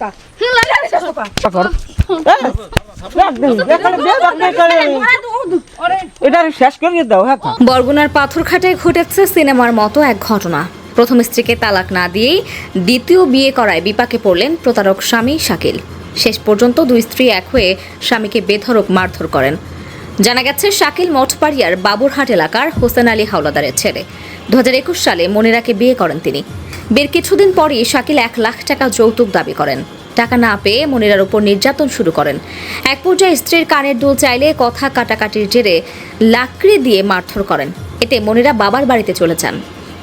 কা কা কর। এটা শেষ করিয়ে দাও হ্যাঁ বরগুনার পাথরঘাটায় ঘটেছে সিনেমার মতো এক ঘটনা। প্রথম স্ত্রীকে তালাক না দিয়েই দ্বিতীয় বিয়ে করায় বিপাকে পড়লেন প্রতারক স্বামী শাকিল। শেষ পর্যন্ত দুই স্ত্রী এক হয়ে স্বামীকে বেধরক মারধর করেন। জানা গেছে শাকিল মঠপাড়িয়ার বাবুরহাট এলাকার হোসেন আলী হাওলাদারের ছেলে। দু হাজার একুশ সালে মনিরাকে বিয়ে করেন তিনি। বিয়ের কিছুদিন পরই শাকিল এক লাখ টাকা যৌতুক দাবি করেন। টাকা না পেয়ে মনিরার উপর নির্যাতন শুরু করেন। এক পর্যায়ে স্ত্রীর কানের দুল চাইলে কথা কাটাকাটির জেরে লাকড়ি দিয়ে মারধর করেন। এতে মনিরা বাবার বাড়িতে চলে যান।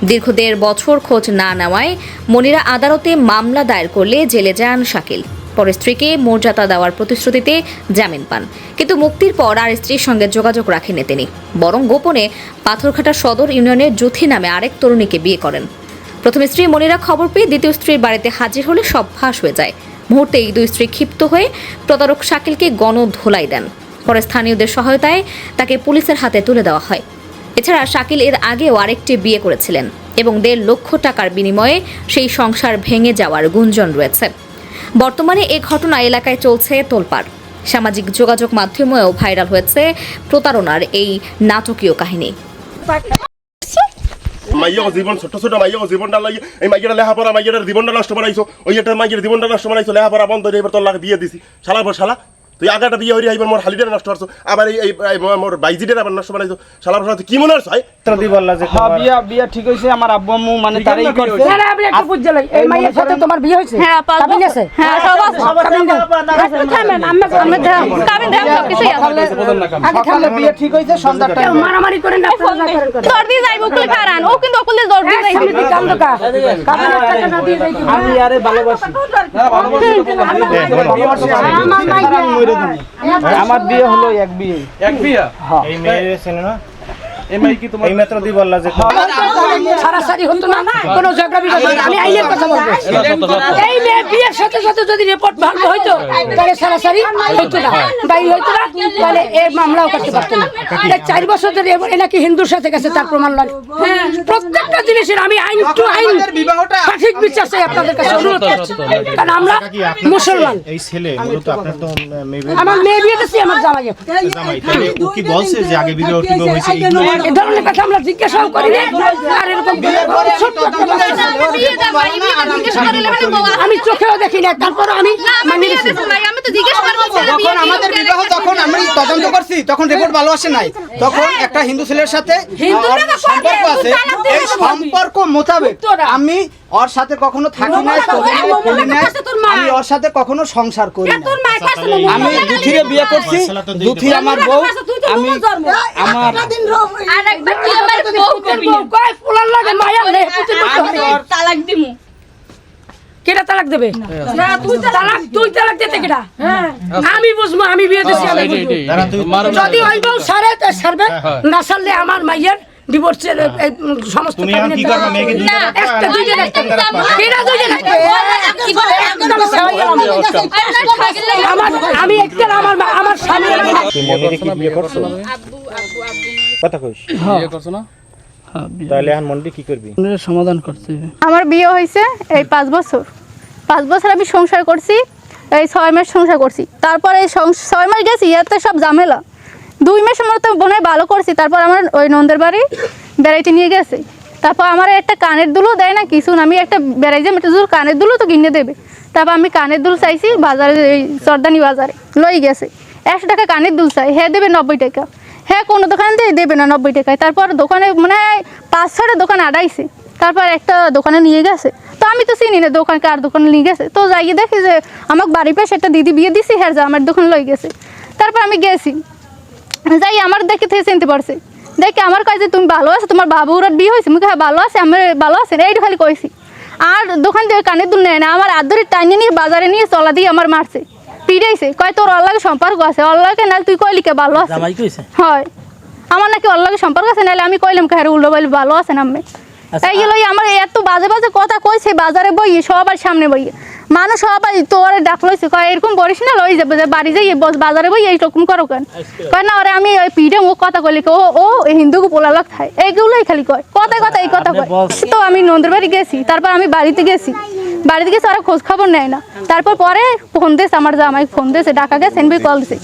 দীর্ঘ দেড় বছর খোঁজ না নেওয়ায় মনিরা আদালতে মামলা দায়ের করলে জেলে যান শাকিল। পরে স্ত্রীকে মর্যাদা দেওয়ার প্রতিশ্রুতিতে জামিন পান। কিন্তু মুক্তির পর আর স্ত্রীর সঙ্গে যোগাযোগ রাখেননি তিনি। বরং গোপনে পাথরঘাটা সদর ইউনিয়নের জুথি নামে আরেক তরুণীকে বিয়ে করেন। প্রথম স্ত্রী মনিরা খবর পেয়ে দ্বিতীয় স্ত্রীর বাড়িতে হাজির হলে সব ফাঁস হয়ে যায়। মুহূর্তেই দুই স্ত্রী ক্ষিপ্ত হয়ে প্রতারক শাকিলকে গণধোলাই দেন। পরে স্থানীয়দের সহায়তায় তাকে পুলিশের হাতে তুলে দেওয়া হয়। এছাড়া শাকিল এর আগেও আরেকটি বিয়ে করেছিলেন এবং দেড় লক্ষ টাকার বিনিময়ে সেই সংসার ভেঙে যাওয়ার গুঞ্জন রয়েছে। বর্তমানে এ ঘটনা এলাকায় চলছে তোলপাড়। সামাজিক যোগাযোগ মাধ্যমেও ভাইরাল হয়েছে প্রতারণার এই নাটকীয় কাহিনী। মাইয়া জীবন ছোট ছোট মাইয়া জীবনটা লাগি এই মাইয়াটা লেখাপড়া মাইয়াটার জীবনটা নষ্ট বানাইছো। ওই এটা মাইয়ের জীবনটা নষ্ট বানাইছো লেখাপড়া বন্ধ হয়ে এবার তোর লাগে বিয়ে দিছি। শালা বর শালা তুই আগাটা বিয়ে হইরে এবার মোর হালিটা নষ্ট করছ আবার এই মোর বাইজিটা আবার নষ্ট বানাইছো। শালা বর কি মনে হচ্ছে দি বললা যে হ্যাঁ বিয়া বিয়া ঠিক হইছে আমার আব্বু আম্মু মানে তারাই করছে। না আপনি একটু বুঝতে লাগি এই মাইয়ের সাথে তোমার বিয়ে হয়েছে হ্যাঁ, কাবিন আছে? হ্যাঁ, সব আছে। কাবিন দাও। একটু থামেন, আম্মা আমি দেখ- কাবিন দেখ, সব কিছুই আছে। আগে সকালে বিয়ে ঠিক হইছে সন্ধ্যার কেউ টাইমে মারামারি করেন না আপনারা যা করেন করেন। জ্বর দিয়ে যাইব ওকুলে খারান ও কিন্তু ওকুলে জ্বর যাইব। সামনে দিকে কা। কাবিনের টাকা না দিয়ে যাইতে হবে। আমি আরে ভালোবাসি। আমার বিয়ে হলো এক বিয়ে। এক বিয়া? এই মেয়ের ছেলে না? এই মাই কি তোমার এই মাত্র দি বললা যে সারাসারি হতো না কোনো ঝগড়া বিবাদ হতো আমি আইনের কথা বলব। এই মেয়ে বিয়ের সাথে সাথে যদি রিপোর্ট ভালো হইতো তাহলে সারাসারি হইতো না। হইতো না তাহলে এর মামলাও করতে পারতো না। চার বছর ধরে এ নাকি হিন্দুর সাথে গেছে তার প্রমাণ লাগে প্রত্যেকটা জিনিসের আমি আইন টু আইন সঠিক বিচার চাই আপনাদের কাছে অনুরোধ করছি। কারণ আমরা মুসলমান। এই ছেলে মূলত আপনার তো মেয়ে আমার মেয়ে বিয়ে আমার জামাই। ও কি বলছে যে আগে বিবাহ টিবাহ হয়েছে এ ধরনের কথা আমরা জিজ্ঞাসাও করি না। আর এরকম ছোট্ট একটা বাচ্চা আমি চোখেও দেখি না তারপর আমি মানে আমি তো জিজ্ঞেস যখন আমাদের বিবাহ তখন আমি তদন্ত করছি তখন রিপোর্ট ভালো আসে নাই। তখন একটা হিন্দু ছেলের সাথে ওর সম্পর্ক আছে। এই সম্পর্ক মোতাবেক। আমি ওর সাথে কখনো থাকি বলি আমি ওর সাথে কখনো সংসার করি না আমি দুথিরে বিয়ে করছি দুথি আমার বউ আমি আমার আর একবার তুই আমার বউ করবি কয় ফুলার লাগে মায়া করে। তালাক দিমু। কেটা তালাক দেবে? না। তুই তালাক তুই তালাক দিতে কেটা আমি বুঝব আমি বিয়ে দিছি আমি যদি ওই বউ সারে তা সারবে না সারলে আমার মাইয়ের ডিভোর্সের সমস্ত আমি একটা আমার আমার স্বামী কথা কইস। বিয়ে করছ না? তাহলে এখন মনিরে কি করবি? সমাধান করতে আমার বিয়ে হয়েছে এই পাঁচ বছর। পাঁচ বছর আমি সংসার করছি এই ছয় মাস সংসার করছি। তারপরে এই ছয় মাস গেছি ইয়াতে সব ঝামেলা। দুই মাসের মতো বোনে ভালো করছি তারপর আমার ওই নন্দের বাড়ি বেড়াইতে নিয়ে গেছে। তারপর আমার একটা কানের দুলও দেয় না কিছু না আমি একটা বেড়াই যে একটা জোর কানের দুলও তো কিনে দেবে। তারপর আমি কানের দুল চাইছি বাজারে এই সর্দানি বাজারে লই গেছে। একশো টাকা কানের দুল চাই হ্যাঁ দেবে নব্বই টাকা। হ্যাঁ কোনো দোকান দিয়ে দেবে না, নব্বই টাকায়। তারপর দোকানে মানে পাঁচ ছটা দোকান আড়াইছে তারপর একটা দোকানে নিয়ে গেছে। তো আমি তো চিনি না দোকান কার দোকানে নিয়ে গেছে। তো যাইয়ে দেখি যে আমার বাড়ির পাশে একটা দিদি বিয়ে দিছি হ্যাঁ যা আমার দোকান লই গেছে। তারপর আমি গেছি। যাই আমার দেখে থেকে চিনতে পারছে। দেখে আমার কয় যে, তুমি ভালো আছো? তোমার বাবুর বিয়ে হয়েছে? মুখে হ্যাঁ ভালো আছে আমার ভালো আছে। এইটু খালি কইছি। আর দোকান থেকে কানের দুল নেয় না আমার আদরে টাইনে নিয়ে বাজারে নিয়ে চলা দিয়ে আমার মারছে। পিড়াইছে কয় তোর অল্লাগে সম্পর্ক আছে অল্লাগে নাহলে তুই কইলি কে ভালো আছে? হয়। আমার নাকি অল্লাগে সম্পর্ক আছে নাহলে আমি কইলাম কাহারে উল্টো বলি ভালো আছে না আমি এই গেল আমার এত বাজে বাজে কথা কইছে বাজারে বইয়ে সবার সামনে বইয়ে। মানুষ সবাই তোর ডাকলইছে কয় এরকম বলিস না লই যাবে যে বাড়ি যাই বস বাজারে বই এইরকম করো কেন? কয় না ওরে আমি ওই পিঠে মুখ কথা কইলি ও ও হিন্দুকে পোলালাক খায় এইগুলোই খালি কয়। কথায় কথা এই কথা কয়। তো আমি নন্দের বাড়ি গেছি তারপর আমি বাড়িতে গেছি। বাড়িতে গেছি ওরা খোঁজ খবর নেয় না। তারপর পরে ফোন দিয়েছে আমার যা জামাই ফোন দিয়েছে ডাকা গেছে এনবি কল দিছে।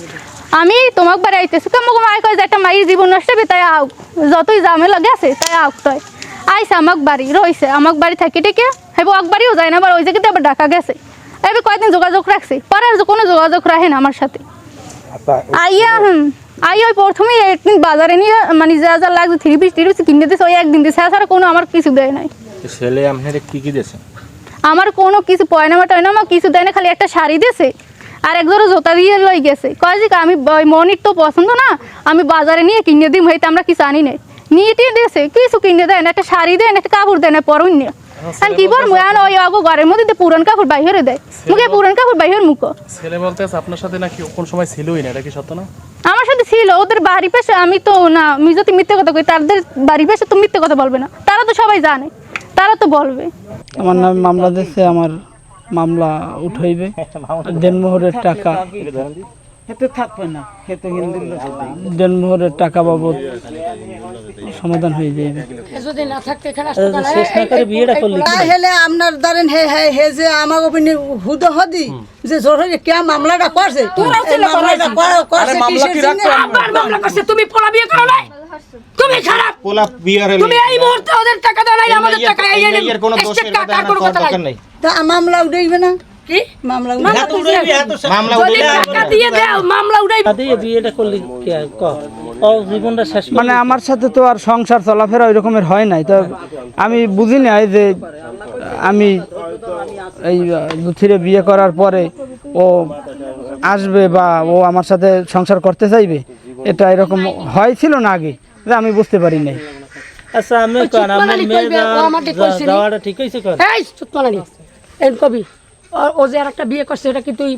আমি তোমাক বাড়ি আইতেছি কেমন মাই কয় যে একটা মায়ের জীবন নষ্ট হবে তাই আও যতই ঝামেলা গেছে তাই আউক তয় আইসে আমাক বাড়ি রইছে আমাক বাড়ি থাকি টেকে হেব এক বাড়িও যায় না আবার ওই জায়গাতে আবার ডাকা গেছে। এবার কয়েকদিন যোগাযোগ রাখছি পরে আর কোনো যোগাযোগ রাখে না আমার সাথে। আইয়া হুম আইয়া ওই প্রথমেই একদিন বাজারে নিয়ে মানে যা যা লাগছে থ্রি পিস থ্রি পিস কিনে দিয়েছে ওই একদিন দিয়েছে ছাড়া কোনো আমার কিছু দেয় নাই। ছেলে আপনার কি কি দিয়েছে আমার কোনো কিছু পয়নামা টয়নামা কিছু দেয় না খালি একটা শাড়ি দিয়েছে আর এক জোড়া জোতা দিয়ে লই গেছে। কয় যে আমি ওই মনির তো পছন্দ না আমি বাজারে নিয়ে কিনে দিই হইতে আমরা কিছু আনি নাই। নিয়ে টিয়ে দিয়েছে কিছু কিনে দেয় না একটা শাড়ি দেয় না একটা কাপড় দেয় না পরুন নিয়ে। আর কি করব এখন ওই আগো ঘরের মধ্যে পুরান কাপড় বাইরে দেয় মুখে পুরান কাপড় বাইরের মুখো। ছেলে বলতে আছে আপনার সাথে নাকি কোন সময় ছিলই না এটা কি সত্য না? আমার সাথে ছিল ওদের বাড়ি পাশে আমি তো না আমি যদি মিথ্যে কথা কই তাদের বাড়ি পাশে তো মিথ্যে কথা বলবে না। তারা তো সবাই জানে তারা তো বলবে। আমার নামে মামলা দিচ্ছে আমার মামলা উঠাইবে। দেনমোহরের টাকা। হেতে থাকবে না হেতে দেনমোহরের টাকা বাবদ সমাধান হয়ে যাবে যদি না থাকতে এখানে শেষ না করে বিয়েটা করলি তাই হলে আপনার ধরেন হে হে হে যে আমাকে ওপেনে হুদ হদি যে জোর হয়ে কে মামলাটা করছে? মামলাটা করা- করছে মামলা কি কিসের জন্য? আবার মামলা করছে তুমি পোলা বিয়ে করো নাই? তুমি খারাপ। পোলা বিয়ার তুমি এই মুহূর্তে ওদের টাকা দাও নাই আমাদের টাকা এই এর কোনো দোষ estate কার কোনো কথা নাই। নেই। তা মামলা উঠাইবে না? কি? মামলা মামলা উঠাইবে উঠাইবে। মামলা যদি উঠলে টাকা দিয়ে দাও মামলা উঠাই দিয়ে বিয়েটা করলি ক? ও জীবনটা শেষ মানে আমার সাথে তো আর সংসার চলাফেরা ওই রকমের হয় নাই। তো আমি বুঝি নাই যে আমি এই দুথিরে বিয়ে করার পরে ও আসবে বা ও আমার সাথে সংসার করতে চাইবে এটা এরকম হয়েছিল না আগে? যে আমি বুঝতে পারি নাই। আচ্ছা আমি কান আমার মেয়ে। যাওয়াটা ঠিক হয়েছে কর এই চুপ মানানি এই কবি। ও যে আর একটা বিয়ে করছে এটা কি তুই